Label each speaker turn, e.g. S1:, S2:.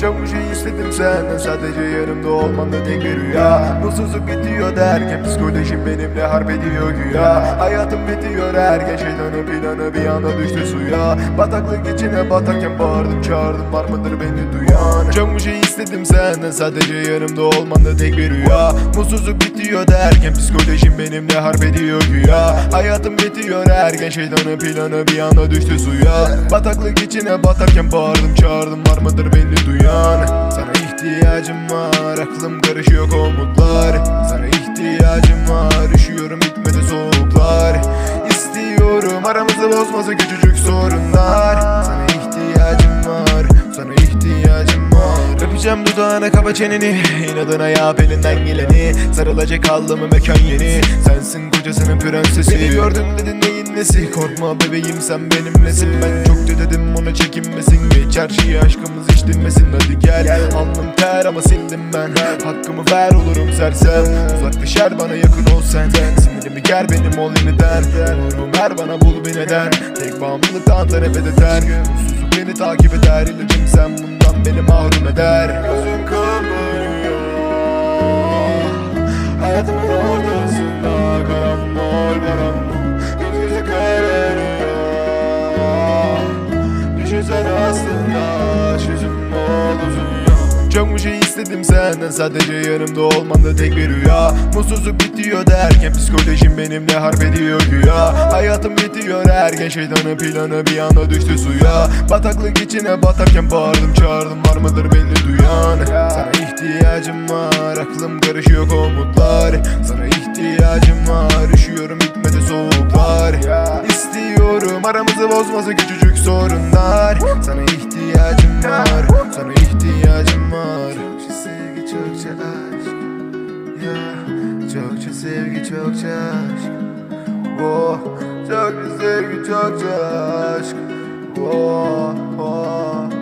S1: Çok bir şey istedim senden Sadece yanımda olman da tek bir rüya. Mutsuzluk bitiyor derken Psikolojim benimle harp ediyor güya. Hayatım bitiyor erken Şeytanın planı bir anda düştü suya. Bataklık içine batarken bağırdım çağırdım Var mıdır beni duyan? Çok bir şey istedim senden Sadece yanımda olman da tek bir rüya. Mutsuzluk bitiyor derken Psikolojim benimle harp ediyor güya. Hayatım bitiyor erken Şeytanın planı bir anda düştü suya. Bataklık içine batarken bağırdım çağırdım Var mıdır beni duyan Sana ihtiyacım var Aklım karışıyor komutlar. Sana ihtiyacım var Üşüyorum bitmedi soğuklar. İstiyorum aramızı bozması küçücük sorunlar. Sana ihtiyacım var Sana ihtiyacım var. Öpeceğim dudağına kapa çeneni İnadına yap elinden geleni. Sarılacak kaldı mı mekan yeni. Sensin kocasının prensesi. Beni gördün dedin neyin nesi? Korkma bebeğim sen benimlesin Ben çok dedim ona çekinmesin Geç her şeyi aşkımız hiç dinmesin Hadi gel Alnım ter ama sildim ben. Hakkımı ver olurum sersem. Uzaklaş bana yakın ol sen. Sinirimi ger benim ol yeniden. Umurum ver bana bul bir neden? Tek bağımlılıktan da nefret eder. Mutsuzluk beni takip eder. İlacım sen bundan beni mahrum eder senden Sadece yanımda olman da tek bir rüya. Mutsuzluk bitiyor derken Psikolojim benimle harp ediyor güya. Hayatım bitiyor ergen Şeytanın planı bir anda düştü suya. Bataklık içine batarken bağırdım çağırdım Var mıdır beni duyan? Sana ihtiyacım var Aklım karışıyor komutlar. Sana ihtiyacım var Üşüyorum bitmedi soğuklar. İstiyorum aramızı bozması küçücük sorunlar. Sana ihtiyacım var Sana ihtiyacım var Çokça aşk. Ya Çokça sevgi çokça aşk. Oh Çokça sevgi çokça aşk. Oh Oh